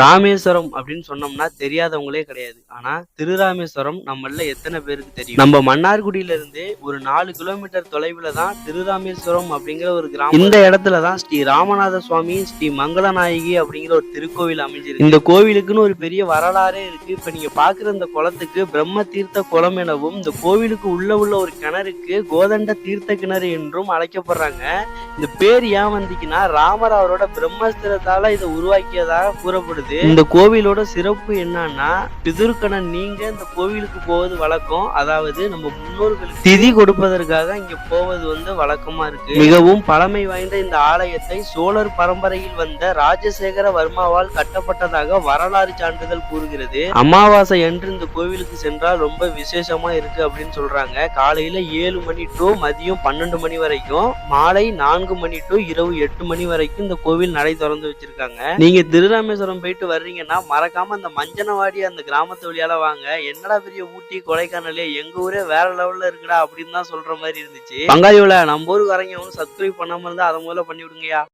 ராமேஸ்வரம் அப்படின்னு சொன்னோம்னா தெரியாதவங்களே கிடையாது. ஆனா திருராமேஸ்வரம் நம்மள எத்தனை பேருக்கு தெரியும்? நம்ம மன்னார்குடியில இருந்து ஒரு நாலு கிலோமீட்டர் தொலைவுல தான் திருராமேஸ்வரம் அப்படிங்கிற ஒரு கிராமம் இந்த இடத்துல தான் ஸ்ரீ ராமநாத சுவாமி ஸ்ரீ மங்களநாயகி அப்படிங்கிற ஒரு திருக்கோவில் அமைஞ்சிருக்கு. இந்த கோவிலுக்குன்னு ஒரு பெரிய வரலாறே இருக்கு. இப்ப நீங்க பாக்குற இந்த குளத்துக்கு பிரம்ம தீர்த்த குளம் எனவும் இந்த கோவிலுக்கு உள்ள உள்ள ஒரு கிணறுக்கு கோதண்ட தீர்த்த கிணறு என்றும் அழைக்கப்படுறாங்க. இந்த பேர் ஏன் வந்துச்சுன்னா ராமர் அவரோட பிரம்மஸ்திரத்தால இதை உருவாக்கியதாக கூறப்படுது. இந்த கோவிலோட சிறப்பு என்னன்னா பிதுர்க்கணன் நீங்க இந்த கோவிலுக்கு போவது வழக்கம். அதாவது நம்ம முன்னோர்களுக்கு திதி கொடுப்பதற்காக இங்க போவது வந்து வழக்கமா இருக்கு. மிகவும் பழமை வாய்ந்த இந்த ஆலயத்தை சோழர் பரம்பரையில் வந்த ராஜசேகர வர்மாவால் கட்டப்பட்டதாக வரலாறு சான்றிதழ் கூறுகிறது. அமாவாசை அன்று இந்த கோவிலுக்கு சென்றால் ரொம்ப விசேஷமா இருக்கு அப்படின்னு சொல்றாங்க. காலையில ஏழு மணி டு மதியம் பன்னெண்டு மணி வரைக்கும் மாலை நான்கு மணி டு இரவு எட்டு மணி வரைக்கும் இந்த கோவில் நடை திறந்து வச்சிருக்காங்க. நீங்க திருராமேஸ்வரம் போயிட்டு வர்றீங்கன்னா மறக்காம அந்த மஞ்சனவாடி அந்த கிராமத்து வழியால வாங்க. என்னடா பெரிய ஊட்டி கொடைக்கானலே எங்க ஊரே வேற லெவல்ல இருக்குடா அப்படின்னு தான் சொல்ற மாதிரி இருந்துச்சு. பங்காளி நம்ம ஊருக்கு வரீங்க சப்ஸ்கிரைப் பண்ணாம இருந்தா அதை முதல்ல பண்ணி விடுங்கயா